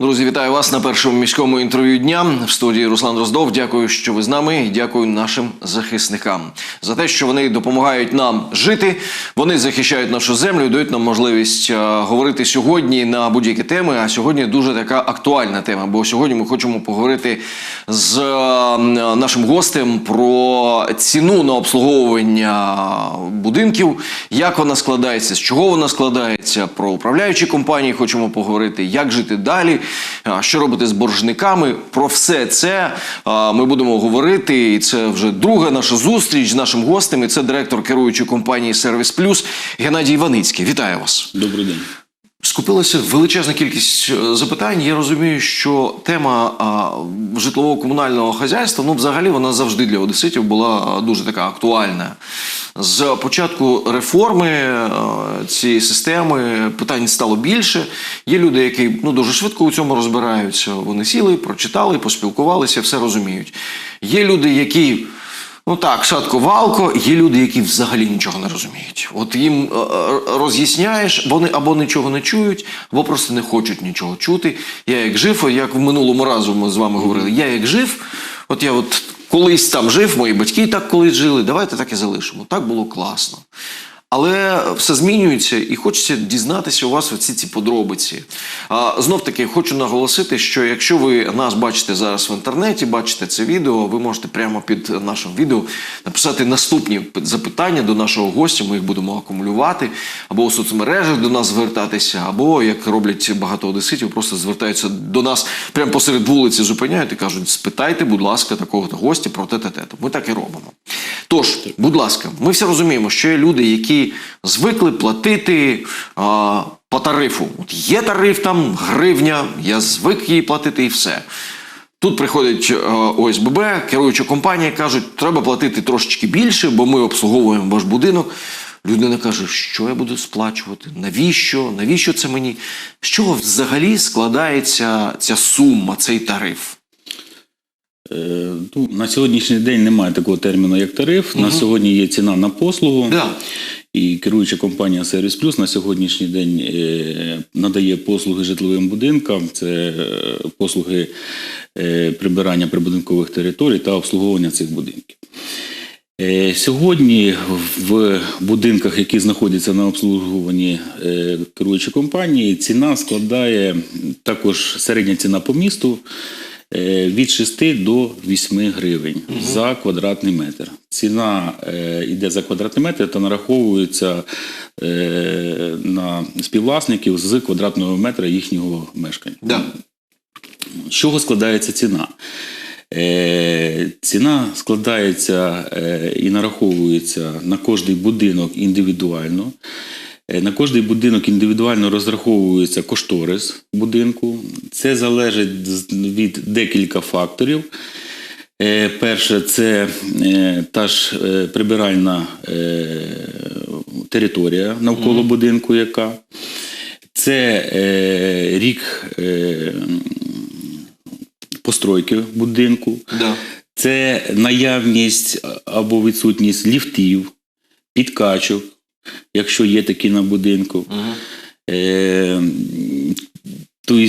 Друзі, вітаю вас на першому міському інтерв'ю дня в студії Руслан Роздов. Дякую, що ви з нами. Дякую нашим захисникам за те, що вони допомагають нам жити. Вони захищають нашу землю, дають нам можливість е, говорити сьогодні на будь-які теми. А сьогодні дуже така актуальна тема. Бо сьогодні ми хочемо поговорити з е, нашим гостем про ціну на обслуговування будинків, як вона складається, з чого вона складається, про управляючі компанії хочемо поговорити, як жити далі, а, що робити з боржниками. Про все це ми будемо говорити. І це вже друга наша зустріч з нашим гостем. І це директор керуючої компанії Сервіс Плюс Геннадій Іваницький. Вітаю вас. Добрий день. Скупилася величезна кількість е, запитань. Я розумію, що тема житлово-комунального хазяйства, ну, взагалі, вона завжди для одеситів була дуже така актуальна. З початку реформи е, цієї системи питань стало більше. Є люди, які ну, дуже швидко у цьому розбираються. Вони сіли, прочитали, поспілкувалися, все розуміють. Є люди, які. Ну так, шатко-валко, є люди, які взагалі нічого не розуміють. От їм е, е, роз'ясняєш, вони або нічого не чують, або просто не хочуть нічого чути. Я як жив, як в минулому разу ми з вами говорили, я як жив, от я от колись там жив, мої батьки так колись жили, давайте так і залишимо. Так було класно. Але все змінюється і хочеться дізнатися у вас оці ці подробиці. Знов таки хочу наголосити, що якщо ви нас бачите зараз в інтернеті, бачите це відео, ви можете прямо під нашим відео написати наступні запитання до нашого гостя. Ми їх будемо акумулювати, або у соцмережах до нас звертатися, або як роблять багато одеситів, просто звертаються до нас прямо посеред вулиці, зупиняють і кажуть: спитайте, будь ласка, такого гостя про те те те Ми так і робимо. Тож, будь ласка, ми всі розуміємо, що є люди, які звикли платити а, по тарифу. От є тариф там гривня, я звик її платити і все. Тут приходить е, ОСББ, керуюча компанія, кажуть, треба платити трошечки більше, бо ми обслуговуємо ваш будинок. Людина каже, що я буду сплачувати? Навіщо? Навіщо це мені? З чого взагалі складається ця сума, цей тариф? Е, ну, на сьогоднішній день немає такого терміну, як тариф. На сьогодні є ціна на послугу. Да. І керуюча компанія Сервіс Плюс на сьогоднішній день е, надає послуги житловим будинкам, це е, послуги е, прибирання прибудинкових територій та обслуговування цих будинків. Сьогодні в будинках, які знаходяться на обслуговуванні керуючої компанії, ціна складає також середня ціна по місту від 6 до 8 гривень за квадратний метр. Ціна е, йде за квадратний метр та нараховується е, на співвласників з квадратного метра їхнього мешкання. Да. З чого складається ціна? Е, ціна складається е, і нараховується на кожний будинок індивідуально. Е, На кожний будинок індивідуально розраховується кошторис будинку. Це залежить від декілька факторів. Е, Перше, це е, та ж прибиральна територія навколо будинку, яка. Це рік постройки будинку, Да. це наявність або відсутність ліфтів, підкачок, якщо є такі на будинку. Мгм. Е, тобто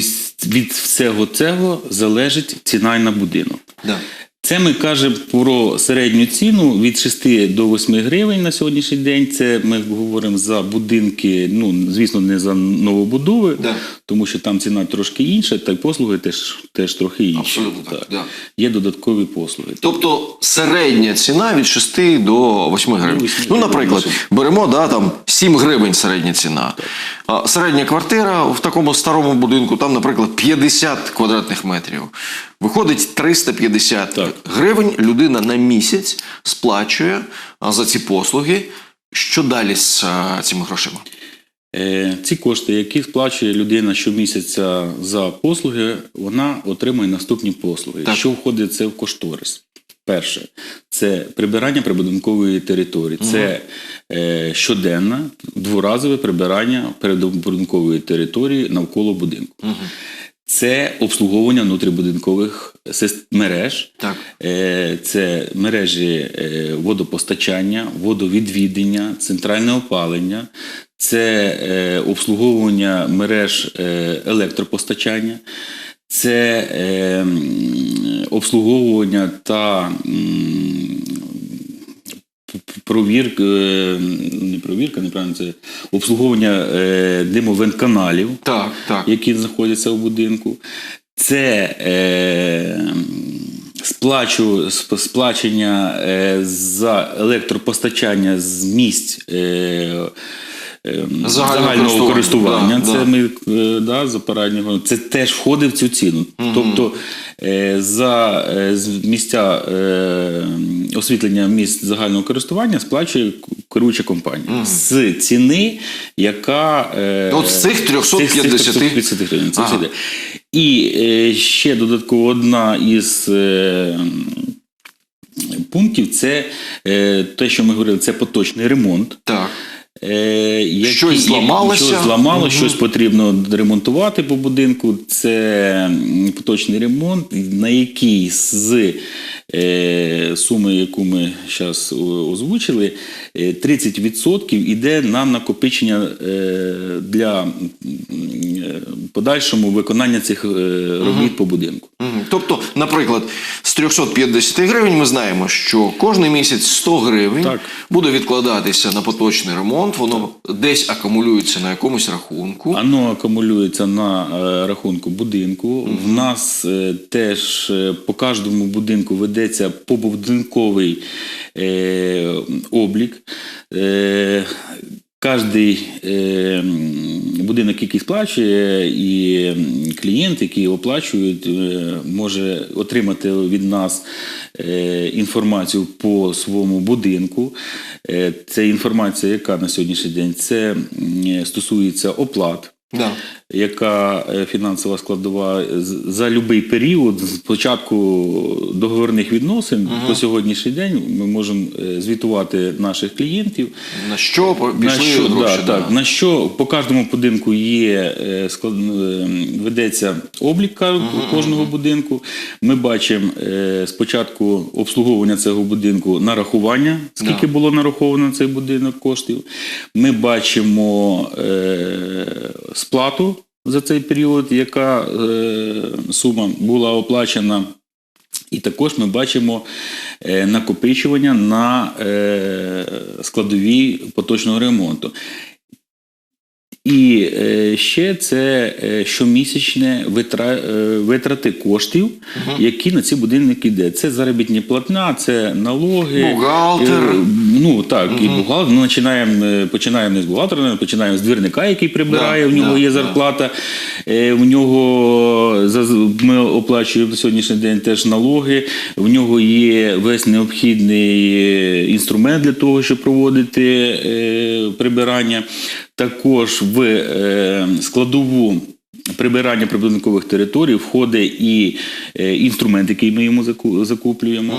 від всього цього залежить ціна на будинок. Да. Це ми кажемо про середню ціну від 6 до 8 гривень на сьогоднішній день. Це ми говоримо за будинки, ну звісно, не за новобудови, Да. тому що там ціна трошки інша, та й послуги теж, теж трохи інші. Абсолютно так. Да. Є додаткові послуги. Тобто середня ціна від 6 до 8 гривень. До 8 Ну, наприклад, беремо да, там 7 гривень середня ціна. А середня квартира в такому старому будинку, там, наприклад, 50 квадратних метрів. Виходить 350 Так. Гривень. Людина на місяць сплачує за ці послуги. Що далі з цими грошима? Е, Ці кошти, які сплачує людина щомісяця за послуги, вона отримує наступні послуги. Так. Що входить це в кошторис? Перше, це прибирання прибудинкової території. Це е, щоденне дворазове прибирання прибудинкової території навколо будинку. Це обслуговування внутрібудинкових мереж. Так. Е, Це мережі е, водопостачання, водовідвідення, центральне опалення, це е, обслуговування мереж електропостачання, це обслуговування та провірка, е, не провірка, неправильно, це обслуговування е, димовентканалів Так, так. які знаходяться в будинку. Це е, сплачу, сплачення е, за електропостачання з місць. Е, е, Загального користування. Да, це да. ми е, да, за параднього. Це теж входить в цю ціну. Тобто е, за е, місця освітлення місць загального користування сплачує керуюча компанія з ціни, яка От з цих 350 350 гривень. Це Ага. І ще додатково одна із пунктів це те, що ми говорили, це поточний ремонт. Так. Е, який- Щось зламалося. Щось зламало, Мгм. щось потрібно ремонтувати по будинку. Це поточний ремонт, на який з е, суми, яку ми зараз озвучили, е, 30% йде на накопичення е, для е, подальшому виконання цих е, робіт по будинку. Мгм. Тобто, наприклад, з 350 гривень ми знаємо, що кожний місяць 100 гривень Так. буде відкладатися на поточний ремонт, воно десь акумулюється на якомусь рахунку. Воно акумулюється на е, рахунку будинку. В нас е, теж е, по кожному будинку ведеться побудинковий е, облік. Е, Кожний е, будинок, який сплачує, і клієнт, який оплачують, е, може отримати від нас е, інформацію по своєму будинку. Е, Це інформація, яка на сьогоднішній день це стосується оплат. Да. Яка е, фінансова складова за будь-який період з початку договірних відносин по сьогоднішній день ми можемо е, звітувати наших клієнтів. На що по- На що, гроші? да, так, на що по кожному будинку є е, склад, е, ведеться облік ка- кожного будинку. Ми бачимо е, спочатку обслуговування цього будинку нарахування, скільки Да. було нараховано на цей будинок коштів. Ми бачимо е, сплату за цей період, яка е, сума була оплачена. І також ми бачимо е, накопичування на е, складові поточного ремонту. І е, ще це е, щомісячне е, витрати коштів, які на ці будинки йде. Це заробітні платна, це налоги. Бухгалтер. Ну так, і бухгалтер. Ми починаємо, починаємо не з бухгалтера, починаємо з двірника, який прибирає, Да, в нього да, є зарплата. Е, В нього ми оплачуємо на сьогоднішній день теж налоги. В нього є весь необхідний інструмент для того, щоб проводити прибирання. Також в е, складову. Прибирання прибудинкових територій входить і е, інструмент, який ми йому заку- закуплюємо.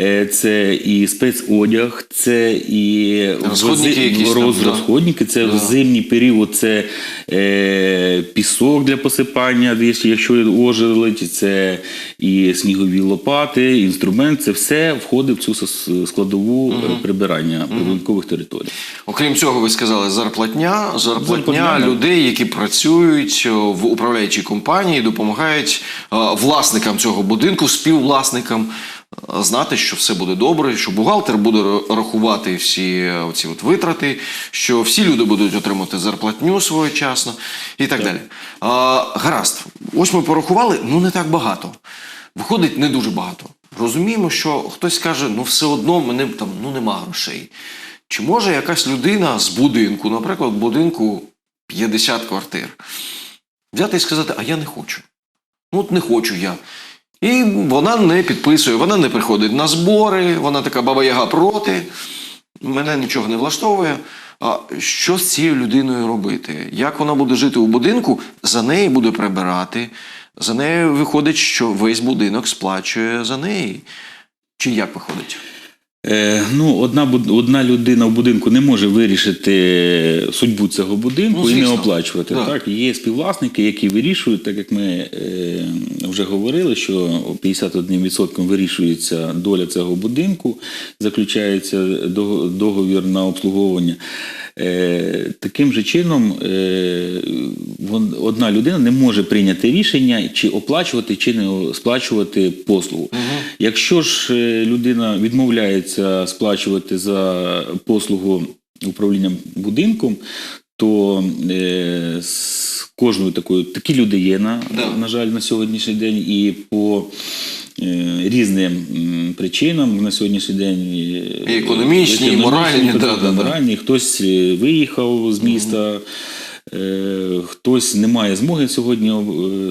Е, Це і спецодяг, це і Розходники роз- це в зимній період, це е, пісок для посипання, якщо- ожеледь, це і снігові лопати, інструмент, це все входить в цю складову е, прибирання прибудинкових територій. Окрім цього, ви сказали зарплатня, зарплатня, Зарплатня, людей, які працюють о, в управляючій компанії, допомагають е, власникам цього будинку, співвласникам е, знати, що все буде добре, що бухгалтер буде рахувати всі ці от витрати, що всі люди будуть отримати зарплатню своєчасно і так далі. А, гаразд, ось ми порахували, ну не так багато. Виходить, не дуже багато. Розуміємо, що хтось каже, ну все одно мене там ну нема грошей. Чи може якась людина з будинку, наприклад, будинку 50 квартир, взяти і сказати, а я не хочу. Ну, от не хочу я. І вона не підписує, вона не приходить на збори, вона така баба Яга проти, мене нічого не влаштовує. А що з цією людиною робити? Як вона буде жити у будинку? За неї буде прибирати. За нею виходить, що весь будинок сплачує за неї. Чи як виходить? Е, ну, одна, одна людина в будинку не може вирішити судьбу цього будинку Ну, і не оплачувати. Да. Так, є співвласники, які вирішують, так як ми е, вже говорили, що 51% вирішується доля цього будинку, заключається договір на обслуговування. Е, таким же чином е, одна людина не може прийняти рішення, чи оплачувати, чи не сплачувати послугу. Якщо ж е, людина відмовляється сплачувати за послугу управління будинком, то е, з кожною такою такі люди є на, Да. на жаль на сьогоднішній день, і по е, різним причинам на сьогоднішній день е, І економічні, і моральні, хтось да, да, да. моральні, хтось е, виїхав з міста. Е, Хтось не має змоги сьогодні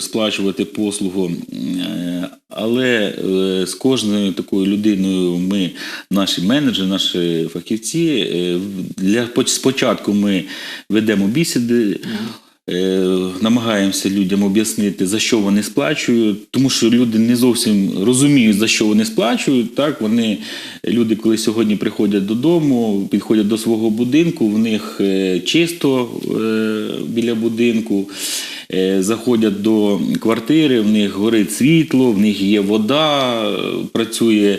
сплачувати послугу, але з кожною такою людиною ми, наші менеджери, наші фахівці, для поч- спочатку ми ведемо бесіди. Е, Намагаємося людям об'яснити, за що вони сплачують, тому що люди не зовсім розуміють, за що вони сплачують. Так, вони, люди, коли сьогодні приходять додому, підходять до свого будинку, в них е, чисто е, біля будинку. Е, Заходять до квартири, в них горить світло, в них є вода, працює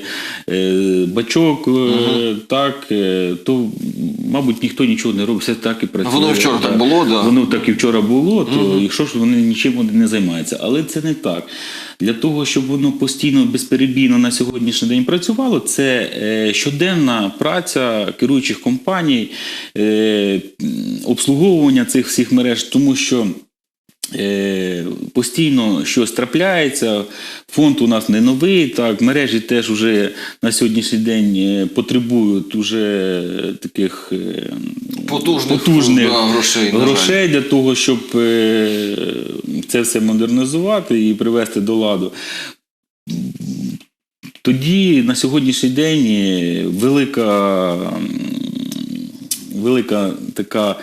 е, бачок, е, так, то, мабуть, ніхто нічого не робить, все так і працює. Воно вчора так було, да. Воно так і вчора було, то якщо ж вони нічим не займаються. Але це не так. Для того, щоб воно постійно безперебійно на сьогоднішній день працювало, це щоденна праця керуючих компаній, обслуговування цих всіх мереж, тому що. Е, Постійно щось трапляється, фонд у нас не новий, так, мережі теж уже на сьогоднішній день е, потребують уже таких е, Потужних, потужних да, грошей, грошей для того, щоб це все модернізувати і привести до ладу. Тоді на сьогоднішній день велика, велика така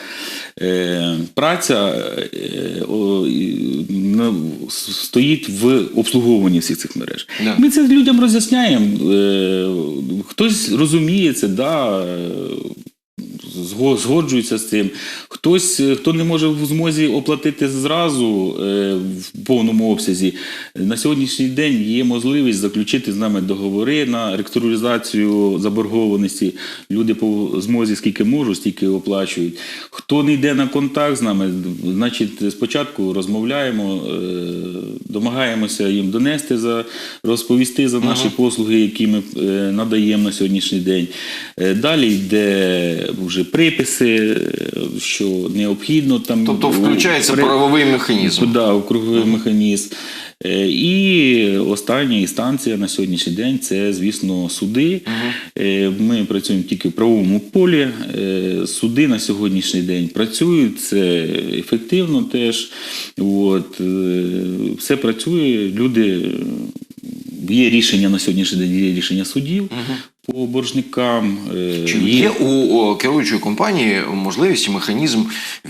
праця е, і, на- с- стоїть в обслуговуванні всіх цих мереж. Ми це людям роз'ясняємо. Е, хтось розуміє це, да, е, згоджується з цим. Хтось, е, хто не може в змозі оплатити зразу е, в повному обсязі, на сьогоднішній день є можливість заключити з нами договори на реструктуризацію заборгованості. Люди по змозі скільки можуть, стільки оплачують. Хто не йде на контакт з нами, значить спочатку розмовляємо, е, домагаємося їм донести за розповісти за наші послуги, які ми е, надаємо на сьогоднішній день. Е, Далі йде вже приписи, е, що необхідно там. Тобто включається при- правовий механізм. Да, у круговий механізм. Е, І остання інстанція на сьогоднішній день це, звісно, суди. Е, Ми працюємо тільки в правовому полі. Е, Суди на сьогоднішній день працюють, це ефективно теж. От, е, все працює, люди. Є рішення на сьогоднішній день, є рішення судів по боржникам. е, Чи є у о, керуючої компанії можливість і механізм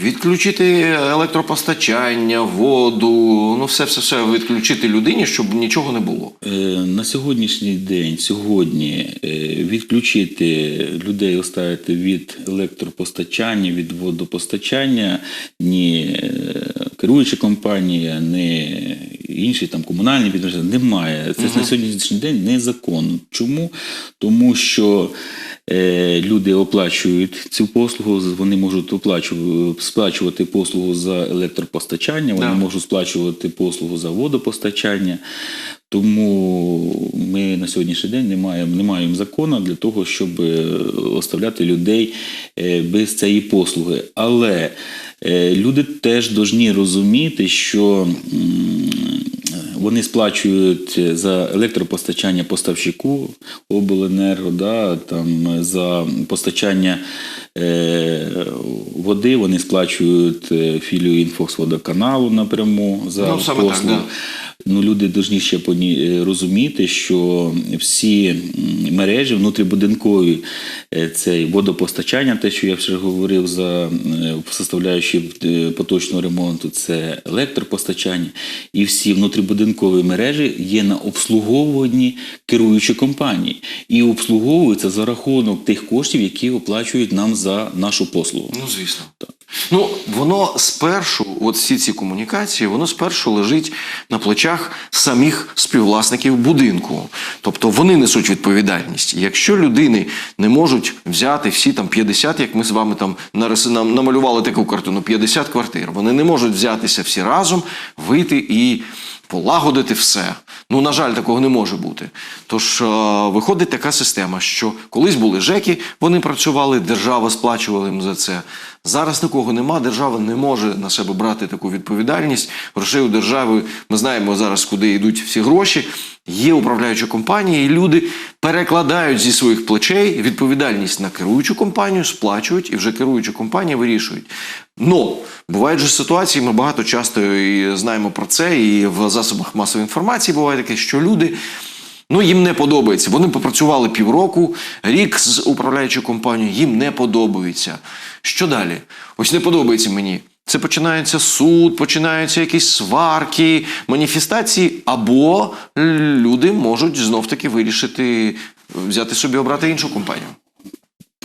відключити електропостачання, воду, ну все, все, все відключити людині, щоб нічого не було? Е, На сьогоднішній день, сьогодні, е, відключити людей, оставити від електропостачання, від водопостачання, ні керуюча компанія, ні інші там комунальні підприємства немає. Це на сьогоднішній день незаконно. Чому? Тому що е, люди оплачують цю послугу, вони можуть оплачувати, сплачувати послугу за електропостачання, вони Да. можуть сплачувати послугу за водопостачання. Тому ми на сьогоднішній день не маємо, не маємо закону для того, щоб е, оставляти людей е, без цієї послуги. Але люди теж повинні розуміти, що вони сплачують за електропостачання поставщику обленерго, да, там, за постачання е, води вони сплачують е, філію інфоксводоканалу напряму за Ну, саме так, да. ну, люди повинні ще е, розуміти, що всі мережі внутрібудинкові, е, це водопостачання, те, що я вже говорив за е, составляючі е, поточного ремонту, це електропостачання, і всі внутрібудинкові мережі є на обслуговуванні керуючі компанії. І обслуговуються за рахунок тих коштів, які оплачують нам за нашу послугу. Ну, звісно. Ну, воно спершу, от всі ці комунікації, воно спершу лежить на плечах самих співвласників будинку. Тобто вони несуть відповідальність. Якщо людини не можуть взяти всі там 50, як ми з вами там намалювали таку картину, 50 квартир, вони не можуть взятися всі разом, вийти і полагодити все. Ну, на жаль, такого не може бути. Тож е, виходить така система, що колись були ЖЕКи, вони працювали, держава сплачувала їм за це. Зараз такого нема, держава не може на себе брати таку відповідальність. Грошей у держави ми знаємо зараз, куди йдуть всі гроші. Є управляюча компанія, і люди перекладають зі своїх плечей відповідальність на керуючу компанію, сплачують, і вже керуюча компанія вирішують. Но бувають же ситуації, ми багато часто і знаємо про це, і в засобах масової інформації буває таке, що люди. Ну, їм не подобається. Вони попрацювали півроку, рік з управляючою компанією, їм не подобається. Що далі? Ось не подобається мені. Це починається суд, починаються якісь сварки, маніфестації, або люди можуть знов-таки вирішити взяти собі обрати іншу компанію.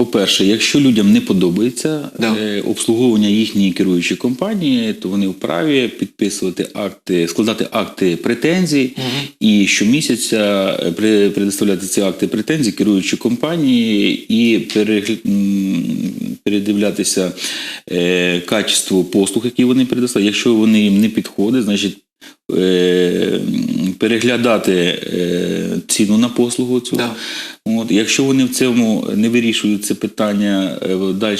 По-перше, якщо людям не подобається Да. е, обслуговування їхньої керуючої компанії, то вони вправі підписувати акти, складати акти претензій і щомісяця е, при- предоставляти ці акти претензій керуючій компанії і перегля- передивлятися е, качество послуг, які вони предоставляють. Якщо вони їм не підходять, значить. е, Переглядати ціну на послугу цю. Да. От, якщо вони в цьому не вирішують це питання далі,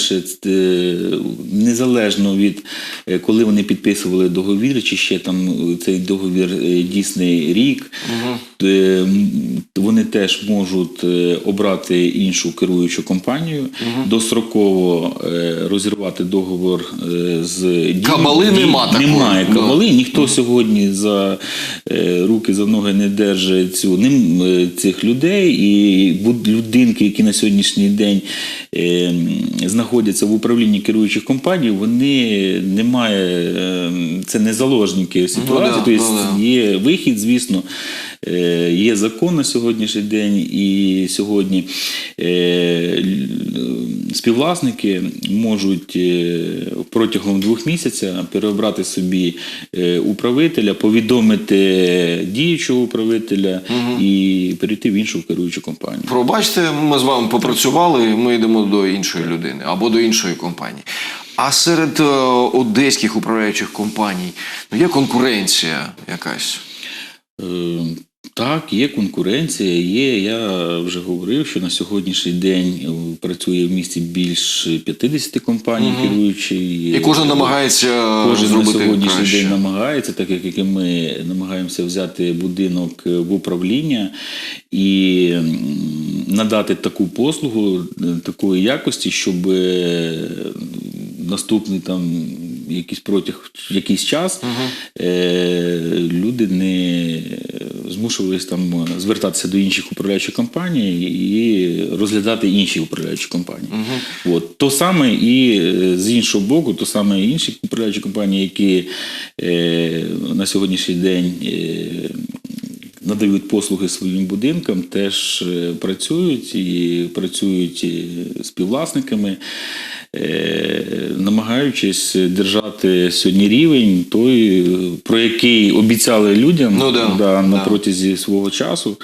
незалежно від е, коли вони підписували договір, чи ще там цей договір е, дійсний рік, е, то вони теж можуть е, обрати іншу керуючу компанію, достроково е, розірвати договор е, з. Кабали Дій- нема такої. Немає Да. кабали, ніхто сьогодні за е, руки за ноги не держить цю ним е, цих людей і людинки, які на сьогоднішній день е, знаходяться в управлінні керуючих компаній, вони немає е, це не заложники ситуації. да, тобто ну да. є вихід, звісно. Е, Є закон на сьогоднішній день, і сьогодні е, співвласники можуть е, протягом двох місяців переобрати собі управителя, повідомити діючого управителя і перейти в іншу керуючу компанію. Пробачте, ми з вами попрацювали, ми йдемо до іншої людини або до іншої компанії. А серед одеських управляючих компаній ну, є конкуренція якась. Е, Так, є конкуренція, є. Я вже говорив, що на сьогоднішній день е, працює в місті більш 50 компаній керуючі. І кожен намагається Кожен на сьогоднішній краще. день намагається, так як і ми намагаємося взяти будинок е, в управління і надати таку послугу е, такої якості, щоб е, наступний там якийсь протяг якийсь час е, люди не змушувалися там звертатися до інших управляючих компаній і розглядати інші управляючі компанії. От то саме і е, з іншого боку, то саме і інші управляючі компанії, які е, на сьогоднішній день. Надають послуги своїм будинкам, теж е, працюють і працюють е, співвласниками, е, намагаючись держати сьогодні рівень той, про який обіцяли людям Ну да, да, на да. протязі свого часу.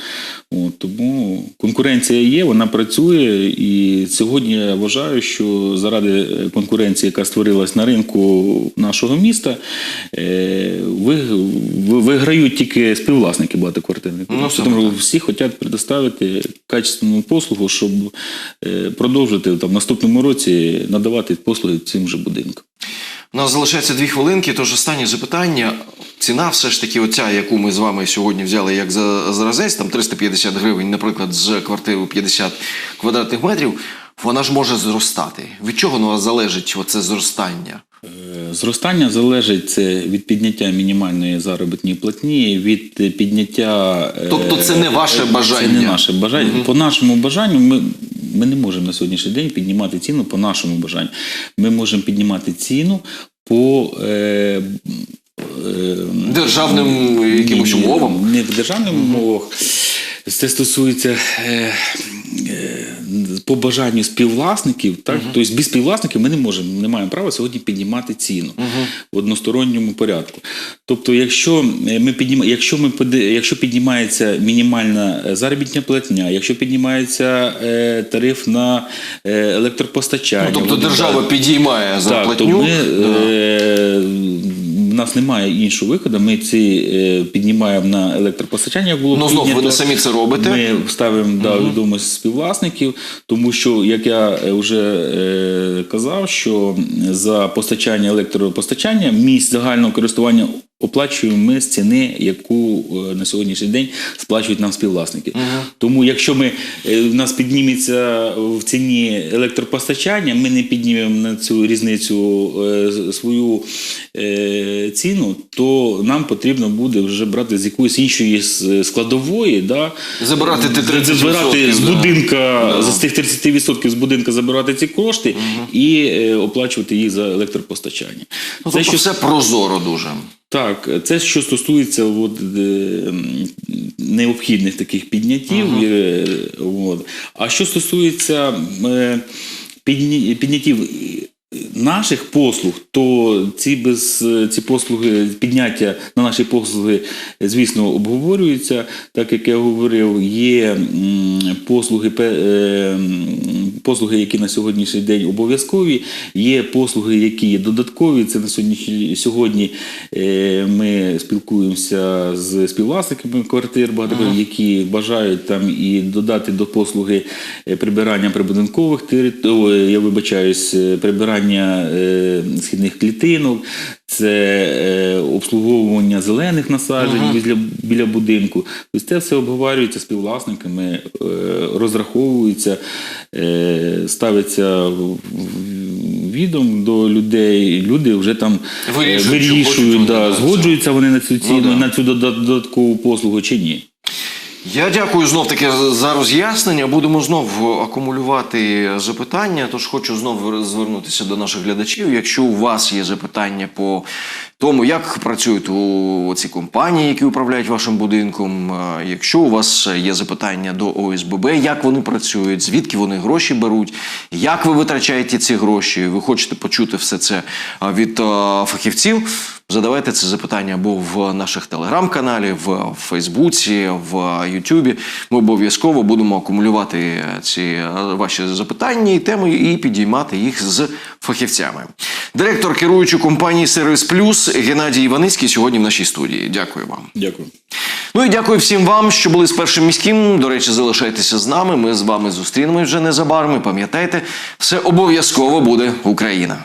От, тому конкуренція є, вона працює. І сьогодні я вважаю, що заради конкуренції, яка створилась на ринку нашого міста, ви, ви- виграють тільки співвласники багатоквартирних. Ну, будинків. саме тому всі хочуть предоставити качественну послугу, щоб е, продовжити там, в наступному році надавати послуги цим же будинкам. У нас залишається дві хвилинки, тож останнє запитання. Ціна все ж таки, оця, яку ми з вами сьогодні взяли як за зразець, там 350 гривень, наприклад, з квартири 50 квадратних метрів, вона ж може зростати. Від чого вас залежить оце зростання? Е, Зростання залежить від підняття мінімальної заробітної платні, від е, підняття. е, Тобто це не ваше Це не наше бажання. По нашому бажанню ми, ми не можемо на сьогоднішній день піднімати ціну по нашому бажанню. Ми можемо піднімати ціну по. Е, е, Державним якимось умовам? Не в державних умовах. Це стосується е, е, по бажанню співвласників, так тобто без співвласників ми не можемо, не маємо права сьогодні піднімати ціну в односторонньому порядку. Тобто, якщо е, ми піднім, якщо ми якщо піднімається мінімальна заробітня платня, якщо піднімається е, тариф на е, електропостачання, Ну, тобто держава підіймає так, то зарплатню. ми, е, нас немає іншого виходу. Ми ці е, піднімаємо на електропостачання. як Було Ну, знов ви не самі це робите. Ми ставимо да, відомість співвласників, тому що, як я е, вже е, казав, що за постачання електропостачання місць загального користування оплачуємо ми з ціни, яку е, на сьогоднішній день сплачують нам співвласники. Тому, якщо ми е, в нас підніметься в ціні електропостачання, ми не піднімемо на цю різницю е, свою ціну, то нам потрібно буде вже брати з якоїсь іншої складової, да, Забирати ті 30%, забирати з да. з тих 30% з будинка забирати ці кошти і е, оплачувати їх за електропостачання. Ну, Це тобто що все прозоро дуже. Так, це що стосується от, е, необхідних таких підняттів. Ага. От. А що стосується е, підняттів наших послуг, то ці, без, ці послуги, підняття на наші послуги, звісно, обговорюються. Так як я говорив, є послуги, е, послуги, які на сьогоднішній день обов'язкові, є послуги, які є додаткові. Це на сьогодні, сьогодні е, ми спілкуємося з співвласниками квартир, багато які бажають там і додати до послуги е, прибирання прибудинкових територій, я вибачаюсь, прибирання е, східних клітинок. Це е, обслуговування зелених насаджень біля, біля будинку. Тобто це все обговорюється співвласниками, е, розраховується, е, ставиться відом до людей. Люди вже там Вирішують, вирішують, да, згоджуються вони на цю ціну, да. на цю дода- додаткову послугу чи ні. Я дякую знов таки за роз'яснення. Будемо знов акумулювати запитання. Тож хочу знов звернутися до наших глядачів. Якщо у вас є запитання по тому, як працюють у ці компанії, які управляють вашим будинком, е, якщо у вас є запитання до ОСББ, як вони працюють, звідки вони гроші беруть, як ви витрачаєте ці гроші, ви хочете почути все це е, від е, фахівців. Задавайте це запитання або в наших телеграм-каналі, в Фейсбуці, в Ютубі. Ми обов'язково будемо акумулювати ці е, ваші запитання і теми і підіймати їх з фахівцями. Директор керуючої компанії Сервіс Плюс Геннадій Іваницький сьогодні в нашій студії. Дякую вам. Дякую. Ну і дякую всім вам, що були з першим міським. До речі, залишайтеся з нами. Ми з вами зустрінемось вже незабаром. І Пам'ятайте, все обов'язково буде Україна.